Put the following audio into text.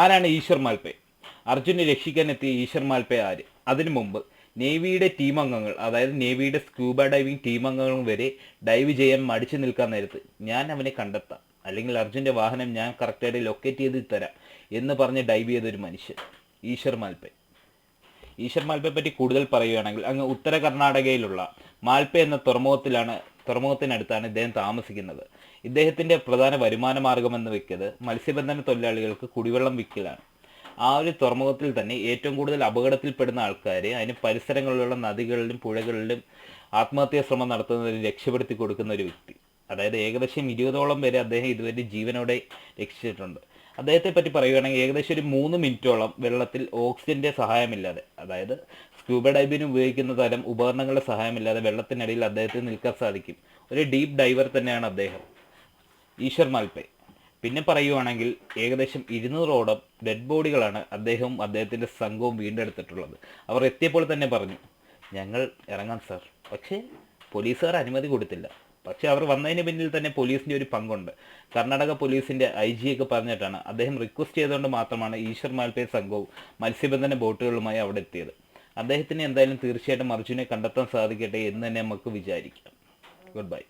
ആരാണ് ഈശ്വർ മാൽപേ? അർജുനെ രക്ഷിക്കാൻ എത്തിയ ഈശ്വർ മാൽപേ ആര്? അതിനു മുമ്പ് നേവിയുടെ ടീം അംഗങ്ങൾ അതായത് നേവിയുടെ സ്ക്യൂബ ഡൈവിംഗ് ടീം അംഗങ്ങൾ വരെ ഡൈവ് ചെയ്യാൻ മടിച്ചു നിൽക്കാൻ നേരത്ത് ഞാൻ അവനെ കണ്ടെത്താം. അല്ലെങ്കിൽ അർജുന്റെ വാഹനം ഞാൻ കറക്റ്റായിട്ട് ലൊക്കേറ്റ് ചെയ്ത് തരാം എന്ന് പറഞ്ഞ് ഡൈവ് ചെയ്തൊരു മനുഷ്യൻ ഈശ്വർ മാൽപേ. ഈശ്വർ മാൽപ്പയെ പറ്റി കൂടുതൽ പറയുകയാണെങ്കിൽ അങ്ങ് ഉത്തര കർണാടകയിലുള്ള മാൽപേ എന്ന തുറമുഖത്തിലാണ് തുറമുഖത്തിനടുത്താണ് ഇദ്ദേഹം താമസിക്കുന്നത്. ഇദ്ദേഹത്തിന്റെ പ്രധാന വരുമാന മാർഗമെന്ന് വെക്കുന്നത് മത്സ്യബന്ധന തൊഴിലാളികൾക്ക് കുടിവെള്ളം വിൽക്കലാണ്. ആ ഒരു തുറമുഖത്തിൽ തന്നെ ഏറ്റവും കൂടുതൽ അപകടത്തിൽപ്പെടുന്ന ആൾക്കാരെ അതിന് പരിസരങ്ങളിലുള്ള നദികളിലും പുഴകളിലും ആത്മഹത്യാ ശ്രമം നടത്തുന്നതിന് രക്ഷപ്പെടുത്തി കൊടുക്കുന്ന ഒരു വ്യക്തി. അതായത് ഏകദേശം ഇരുപതോളം പേരെ അദ്ദേഹം ഇതുവരെ ജീവനോടെ രക്ഷിച്ചിട്ടുണ്ട്. അദ്ദേഹത്തെ പറ്റി പറയുകയാണെങ്കിൽ ഏകദേശം ഒരു മൂന്ന് മിനിറ്റോളം വെള്ളത്തിൽ ഓക്സിജന്റെ സഹായമില്ലാതെ അതായത് സ്ക്യൂബ ഡൈവിന് ഉപയോഗിക്കുന്ന തരം ഉപകരണങ്ങളുടെ സഹായമില്ലാതെ വെള്ളത്തിനടിയിൽ അദ്ദേഹത്തിന് നിൽക്കാൻ സാധിക്കും. ഒരു ഡീപ്പ് ഡൈവർ തന്നെയാണ് അദ്ദേഹം. ഈശ്വർ മാൽപേ. പിന്നെ പറയുവാണെങ്കിൽ ഏകദേശം ഇരുന്നൂറോളം ഡെഡ് ബോഡികളാണ് അദ്ദേഹവും അദ്ദേഹത്തിന്റെ സംഘവും വീണ്ടെടുത്തിട്ടുള്ളത്. അവർ എത്തിയപ്പോൾ തന്നെ പറഞ്ഞു ഞങ്ങൾ ഇറങ്ങാം സാർ. പക്ഷേ പോലീസുകാർ അനുമതി കൊടുത്തില്ല. പക്ഷെ അവർ വന്നതിന് പിന്നിൽ തന്നെ പോലീസിന്റെ ഒരു പങ്കുണ്ട്. കർണാടക പോലീസിന്റെ ഐ ജി ഒക്കെ പറഞ്ഞിട്ടാണ് അദ്ദേഹം റിക്വസ്റ്റ് ചെയ്തുകൊണ്ട് മാത്രമാണ് ഈശ്വർ മാൽപേ സംഘവും മത്സ്യബന്ധന ബോട്ടുകളുമായി അവിടെ എത്തിയത്. അദ്ദേഹത്തിന് എന്തായാലും തീർച്ചയായിട്ടും അർജുനെ കണ്ടെത്താൻ സാധിക്കട്ടെ എന്ന് തന്നെ നമുക്ക് വിചാരിക്കാം. Good bye